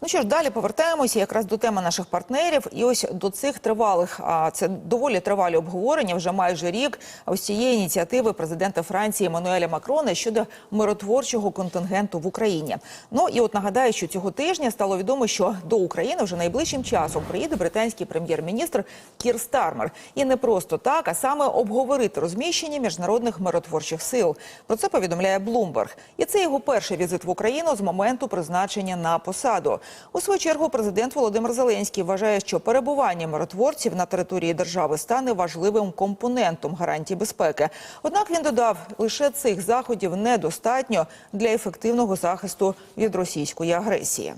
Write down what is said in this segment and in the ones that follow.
Ну що ж, далі повертаємося якраз до теми наших партнерів. І ось до цих тривалих, а це доволі тривалі обговорення вже майже рік. Ось цієї ініціативи президента Франції Еммануеля Макрона щодо миротворчого контингенту в Україні. Ну і от нагадаю, що цього тижня стало відомо, що до України вже найближчим часом приїде британський прем'єр-міністр Кір Стармер. І не просто так, а саме обговорити розміщення міжнародних миротворчих сил. Про це повідомляє Блумберг. І це його перший візит в Україну з моменту призначення на посаду. У свою чергу президент Володимир Зеленський вважає, що перебування миротворців на території держави стане важливим компонентом гарантій безпеки. Однак він додав, лише цих заходів недостатньо для ефективного захисту від російської агресії.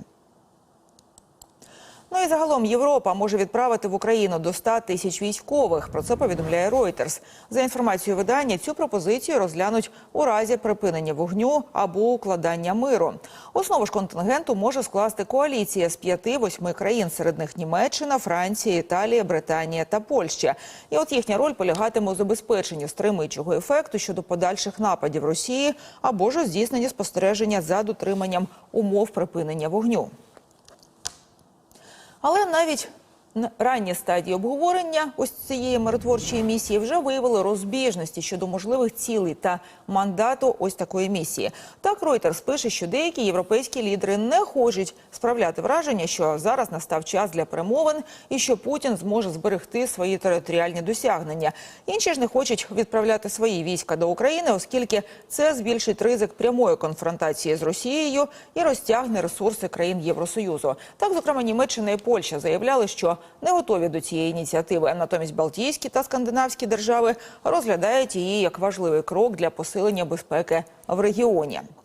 Ну і загалом Європа може відправити в Україну до 100 тисяч військових. Про це повідомляє Reuters. За інформацією видання, цю пропозицію розглянуть у разі припинення вогню або укладання миру. Основу ж контингенту може скласти коаліція з п'яти-восьми країн. Серед них Німеччина, Франція, Італія, Британія та Польща. І от їхня роль полягатиме у забезпеченні стримуючого ефекту щодо подальших нападів Росії або ж у здійсненні спостереження за дотриманням умов припинення вогню. Але навіть на ранні стадії обговорення ось цієї миротворчої місії вже виявили розбіжності щодо можливих цілей та мандату ось такої місії. Так Reuters пише, що деякі європейські лідери не хочуть справляти враження, що зараз настав час для перемовин і що Путін зможе зберегти свої територіальні досягнення. Інші ж не хочуть відправляти свої війська до України, оскільки це збільшить ризик прямої конфронтації з Росією і розтягне ресурси країн Євросоюзу. Так, зокрема, Німеччина і Польща заявляли, що не готові до цієї ініціативи. Натомість Балтійські та скандинавські держави розглядають її як важливий крок для посилення безпеки в регіоні.